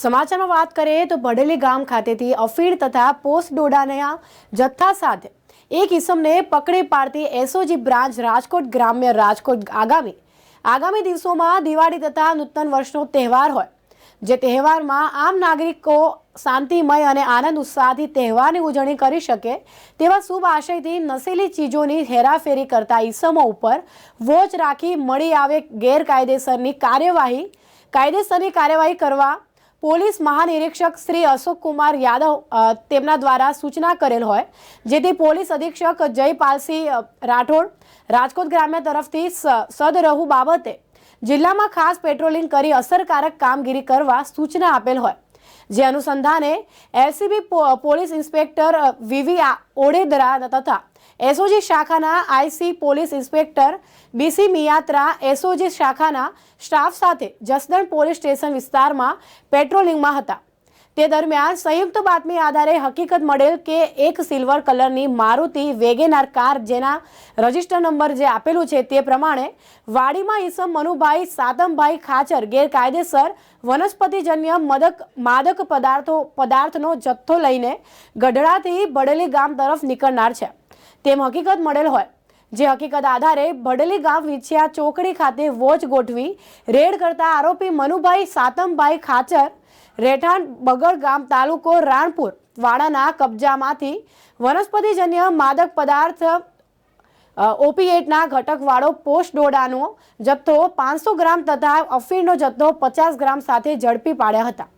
સમાચારમાં વાત કરીએ તો બડેલી ગામ ખાતેથી અફીણ તથા પોસ્ટ ડોડાના જથ્થા સાથે એક ઇસમને પકડી પાડતી એસઓજી બ્રાન્ચ રાજકોટ ગ્રામ્ય રાજકોટ આગામી આગામી દિવસોમાં દિવાળી તથા નૂતન વર્ષનો તહેવાર હોય, જે તહેવારમાં આમ નાગરિકો શાંતિમય અને આનંદ ઉત્સાહથી તહેવારની ઉજવણી કરી શકે તેવા શુભ આશયથી નશીલી ચીજોની હેરાફેરી કરતા ઈસમો ઉપર વોચ રાખી મળી આવે ગેરકાયદેસરની કાર્યવાહી, કાયદેસરની કાર્યવાહી કરવા પોલીસ મહાનિરીક્ષક શ્રી અશોક કુમાર યાદવ તેમના દ્વારા સૂચના કરેલ હોય, જેથી પોલીસ અધિક્ષક જયપાલસિંહ રાઠોડ રાજકોટ ગ્રામ્ય તરફથી સદરહુ બાબતે જિલ્લામાં ખાસ પેટ્રોલિંગ કરી અસરકારક કામગીરી કરવા સૂચના આપેલ હોય. જે અનુસંધાને LCB police inspector V V Odedara તથા એસઓજી શાખાના IC police inspector B C Miyatra SOG શાખાના સ્ટાફ સાથે જસદણ પોલીસ સ્ટેશન વિસ્તારમાં પેટ્રોલિંગમાં હતા. તે દરમિયાન સંયુક્ત બાતમી આધારે હકીકત મળેલ કે એક સિલ્વર કલરની મારુતિ વેગેનાર કાર જેના રજિસ્ટર નંબર જે આપેલું છે તે પ્રમાણે વાડીમાં ઈસમ મનુભાઈ સાતમભાઈ ખાચર ગેરકાયદેસર વનસ્પતિજન્ય મદક માદક પદાર્થો પદાર્થનો જથ્થો લઈને ગઢડાથી બડેલી ગામ તરફ નીકળનાર છે. તેમ હકીકત મળેલ હોય. જે હકીકત આધારે ભડેલી ગામ વિછિયા ચોકડી ખાતે વોચ ગોઠવી રેડ કરતા આરોપી મનુભાઈ સાતમભાઈ ખાચર રેઠાણ બગડ ગામ તાલુકો રાણપુર, વાડાના કબજામાંથી વનસ્પતિજન્ય માદક પદાર્થ ઓપીએટના ઘટકવાળો પોસ્ટ ડોડાનો જથ્થો પાંચસો ગ્રામ તથા અફીણનો જથ્થો પચાસ ગ્રામ સાથે ઝડપી પાડ્યા હતા.